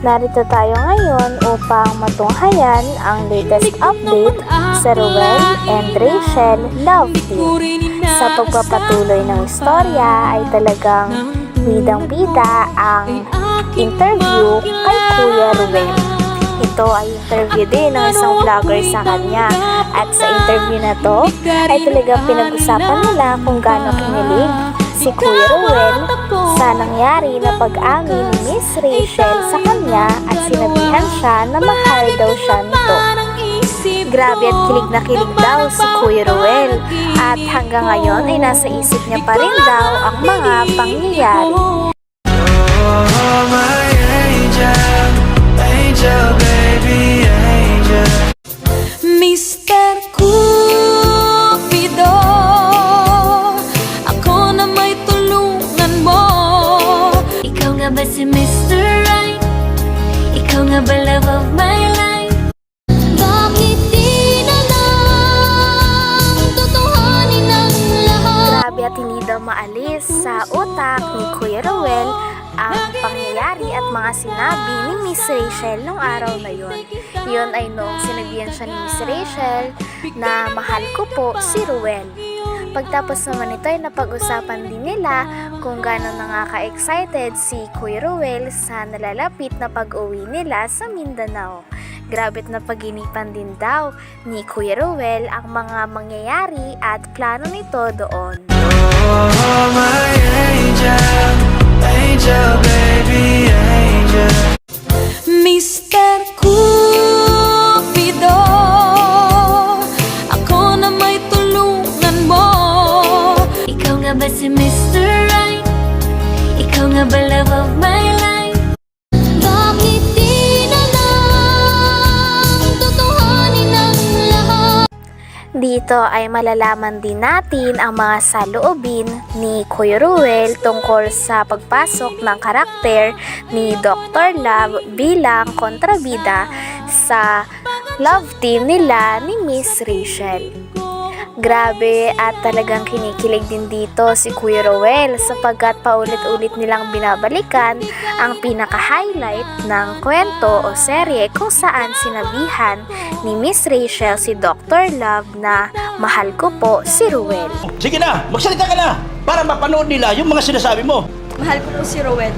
Narito tayo ngayon upang matunghayan ang latest update sa Ruel and Rachel Love Team. Sa pagpapatuloy ng istorya ay talagang bidang-bida ang interview kay Kuya Ruel. Ito ay interview din ng isang vlogger sa kanya. At sa interview na to ay talagang pinag-usapan nila kung gaano kinilig si Kuya Ruel sa nangyari na pag-amin ni Miss Rachel sa kanya at sinabihan siya na mahal daw siya nito. Grabe at kilig na kilig daw si Kuya Ruel at hanggang ngayon ay nasa isip niya pa rin daw ang mga pangyayari. Oh, my ni Kuya Ruel ang pangyayari at mga sinabi ni Miss Rachel nung araw na yon. Yun ay noong sinabihan siya ni Miss Rachel na mahal ko po si Ruel. Pagtapos naman ito ay napag-usapan din nila kung gaano na nga ka-excited si Kuya Ruel sa nalalapit na pag-uwi nila sa Mindanao. Grabe't na paginipan din daw ni Kuya Ruel ang mga mangyayari at plano nito doon. Oh, my angel, baby, angel. Mr. Cupido Ako na may tulungan mo Ikaw nga ba si Mr. Right? Ikaw nga ba love of my Dito ay malalaman din natin ang mga saloobin ni Kuya Ruel tungkol sa pagpasok ng karakter ni Dr. Love bilang kontrabida sa love team nila ni Miss Rachel. Grabe at talagang kinikilig din dito si Kuya Ruel sapagkat paulit-ulit nilang binabalikan ang pinaka-highlight ng kwento o serye kung saan sinabihan ni Miss Rachel si Dr. Love na mahal ko po si Ruel. Sige na, magsalita ka na para mapanood nila yung mga sinasabi mo. Mahal ko po si Rowed.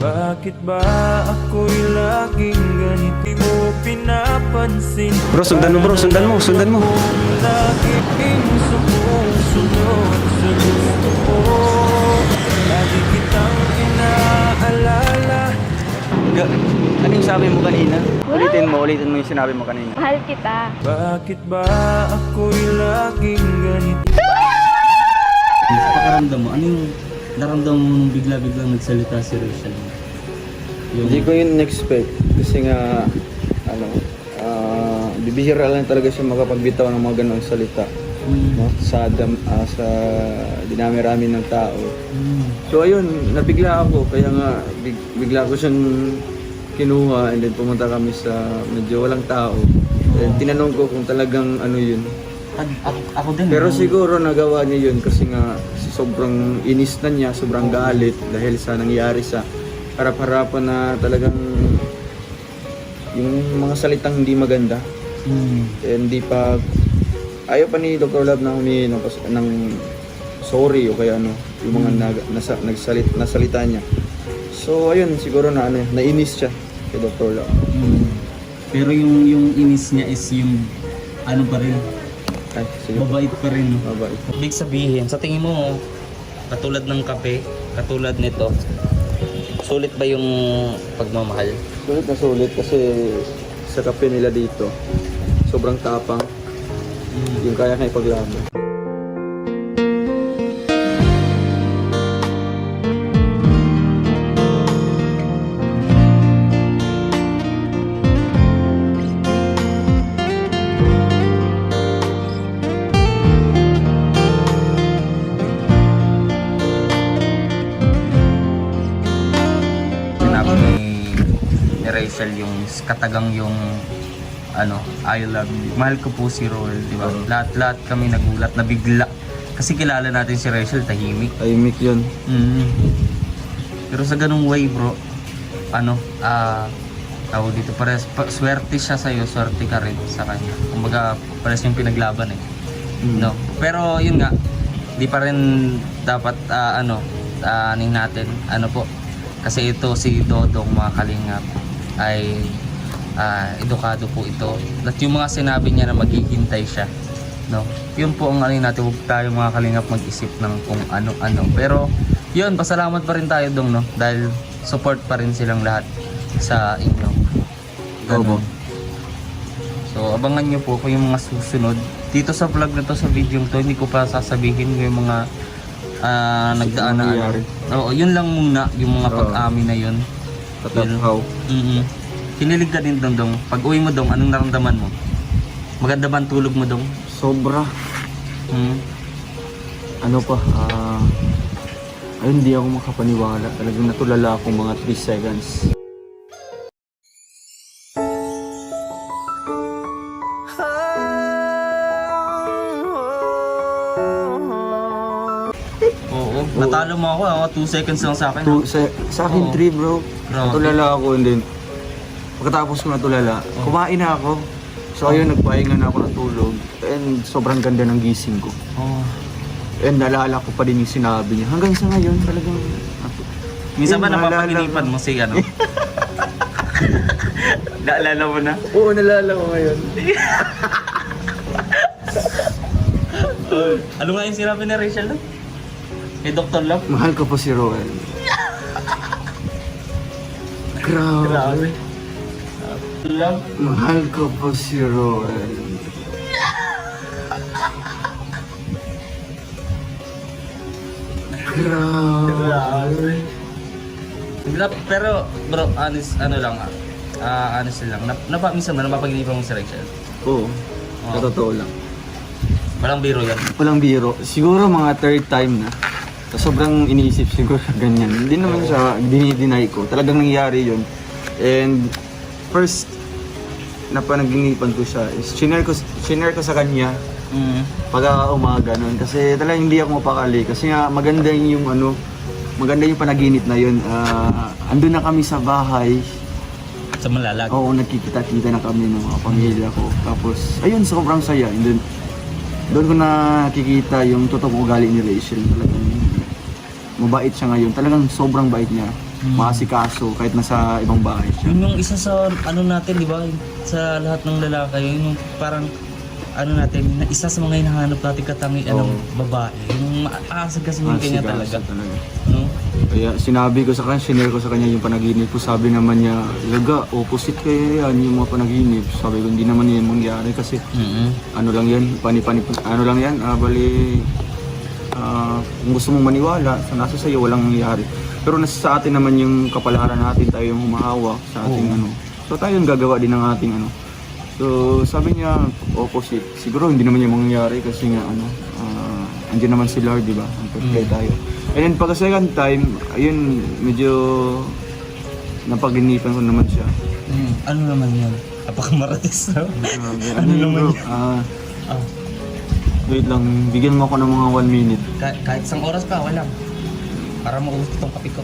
Bakit ba ako'y laging Bro, sundan mo bro, sundan mo, sundan mo. Laging sumusunod sa gusto ko Lagi kitang inaalala Ano yung sabi mo kanina? Ulitin mo, ulitin mo yung sinabi mo kanina. Mahal kita. Bakit ba ako'y laging ganito Pakaramdam mo, ano yung naramdaman mo nung bigla-biglang nagsalita si Rachel? Hindi ko yun expect kasi nga ano, bibihira lang talaga siya makapagbitaw ng mga ganong salita. Mm, No? Sa dam, ah, sa dinami-rami ng tao. mm, So ayun, nabigla ako kaya nga big, bigla ko siyang kinuha and then pumunta kami sa medyo walang tao. And tinanong ko kung talagang ano yun. Ako, ako din. Pero siguro nagawa niya yun kasi nga sobrang inis na niya, sobrang galit dahil sa nangyari sa harap-harapan na talagang yung mga salitang hindi maganda. Mm, Eh, hindi pa ayaw pa ni Dr. Love na humingi ng, pas- ng sorry o kaya ano, yung mga nag, nasa, nagsalit, nasalita niya. So ayun, siguro na ano, nainis siya kay Dr. Love. mm. Pero yung yung inis niya is yung ano pa rin, Ay, sige mabait pa rin. No? Mabait. Ibig sabihin, sa tingin mo, katulad ng kape, katulad nito, sulit ba yung pagmamahal? Sulit na sulit kasi sa kape nila dito, sobrang tapang. Yung kaya kang ipaglaban. Rachel yung katagang yung ano, I love you. Mahal ko po si Roel, di ba? Lahat-lahat kami nagulat, nabigla. Kasi kilala natin si Rachel, tahimik. Tahimik yun. Mm. Pero sa ganung way bro, ano, ah, tawag dito, pares, pa, swerte siya sa'yo, swerte ka rin sa kanya. Kumbaga, pares yung pinaglaban eh. No? Pero yun nga, di pa rin dapat, ah, ano, aning natin, ano po, kasi ito si Dodong mga kalingap ay ah, edukado po ito. At yung mga sinabi niya na maghihintay siya, no? Yun po ang ano natin, huwag tayo mga kalingap mag-isip ng kung ano-ano. Pero yun, pasalamat pa rin tayo dong, no? Dahil support pa rin silang lahat sa inyo. Ganun. So, abangan nyo po kung yung mga susunod. Dito sa vlog na to, sa video to, hindi ko pa sasabihin yung mga ah, nagdaan na ano. Oo, yun lang muna, yung mga pag-amin na yun. Tataphaw. mm Kinilig ka din dong dong. Pag uwi mo dong, anong naramdaman mo? Maganda ba ang tulog mo dong? Sobra. Hmm? Ano pa, ah... ayun, hindi ako makapaniwala. Talagang natulala ako mga 3 seconds. Oo. Natalo mo ako, ako 2 seconds lang sa akin. Two, sa, sa akin, Oo. 3 bro. Grabe. Natulala ako and then, pagkatapos ko natulala, kumain na ako. So ayun, nagpahinga na ako ng tulog. And sobrang ganda ng gising ko. Oh. And naalala ko pa din yung sinabi niya. Hanggang sa ngayon, talagang... Minsan ba Yun, naalala napapaginipan mo si ano? Naalala mo na? Oo, naalala ko ngayon. Ano nga yung sinabi ni Rachel no? Kay Dr. Love? Mahal ko po si Roel. Grabe. Love? Mahal ko po si Roel. Grabe. Nap- Pero bro, honest, ano lang ah. Ah, honest lang. Nap, napa, minsan ba napapaginipan mo si Rachel? Oo. Sa totoo lang. Walang biro yan. Walang biro. Siguro mga third time na. So, sobrang iniisip siguro ganyan. Hindi naman siya dinideny ko. Talagang nangyayari yun. And first na panaginipan ko siya is chinare ko, chinare ko sa kanya Mm. pag umaga nun. Kasi talagang hindi ako mapakali. Kasi nga maganda yung ano, maganda yung panaginip na yun. Ah, andun na kami sa bahay. Sa malalag. Oo, nagkikita-kita na kami ng mga pamilya ko. Tapos, ayun, sobrang saya. And then, doon ko nakikita yung totoong ugali ni Rachel. Talagang mabait siya ngayon. Talagang sobrang bait niya. Masikaso kahit nasa ibang bahay siya. Yun yung isa sa ano natin, di ba? Sa lahat ng lalaki, yun yung parang ano natin, na isa sa mga hinahanap natin katangian ng Oo. babae. Yung maasag kasi yung kanya talaga. talaga. No? Kaya sinabi ko sa kanya, sinare ko sa kanya yung panaginip ko. Sabi naman niya, Laga, opposite kayo yan yung mga panaginip. Sabi ko, hindi naman yan mangyari kasi mm ano lang yan, pani-pani, ano lang yan, ah, bali, ah, kung gusto mong maniwala, sa nasa sa'yo, walang nangyayari. Pero nasa sa atin naman yung kapalaran natin, tayo yung humahawak sa ating Oo. ano. So tayo yung gagawa din ng ating ano. So sabi niya, opposite. Siguro hindi naman yung mangyayari kasi nga ano, ah, andyan naman si Lord, di ba? Ang pag Mm. tayo. And then pagka second time, ayun, medyo napaginipan ko naman siya. Mm. Ano naman yun? Apakamaratis na. Grabe. Ano naman bro? yun? Ah, Ah, wait lang, bigyan mo ako ng mga one minute. kahit, kahit isang oras pa, wala. Para maubos itong kape ko.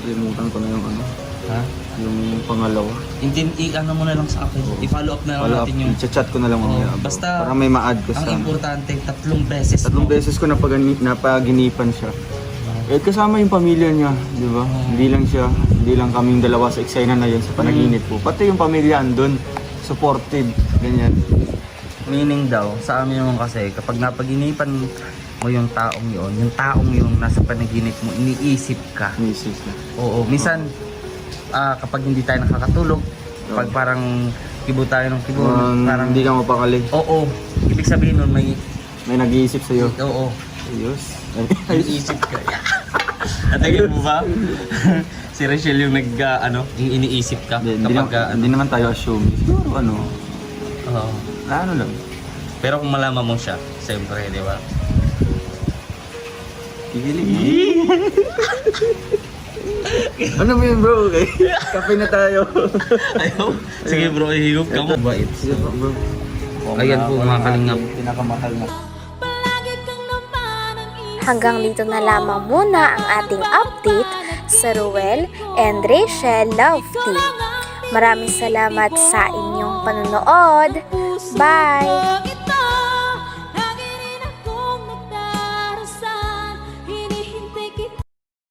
Kalimutan ko na yung ano, Ha? yung pangalawa. Intin, i-ano mo na lang sa akin. I-follow up na lang Wala, natin yung... chat ko na lang mamaya. Oo, bro. basta- para may ma-add ko sa... Ang importante, tatlong beses. Tatlong mo. beses ko napagani, napaginipan siya. Eh, kasama yung pamilya niya, di ba? Hindi lang siya, hindi lang kaming dalawa sa eksena na yun sa panaginip ko. Pati yung pamilya andun, supportive, ganyan. Meaning daw, sa amin naman kasi, kapag napaginipan mo yung taong yon, yung taong yung nasa panaginip mo, iniisip ka. Misis na. Oo, minsan, ah, kapag hindi tayo nakakatulog, pag parang kibo tayo ng kibo, Um, parang, hindi ka mapakali. oo, ibig sabihin nun, may, May nag-iisip sa'yo. oo, Ayos. iniisip ka. Natagin mo ba? si Rachel yung nag, ah, ano, yung iniisip ka Hindi, hindi, kapag, naman, ah, hindi naman tayo assume. Siguro ano, oo. ano lang. Pero kung malaman mo siya, siyempre, di ba? Kikilig. ano mo yun bro? Okay. Kape na tayo. Ayaw. Sige bro, ihigop ka mo. Bait. Sige bro. Ayan po, mga kalingap. Pinakamahal na. Hanggang dito na lamang muna ang ating update sa Ruel and Rachel Love Team. Maraming salamat sa inyong panonood. Bye!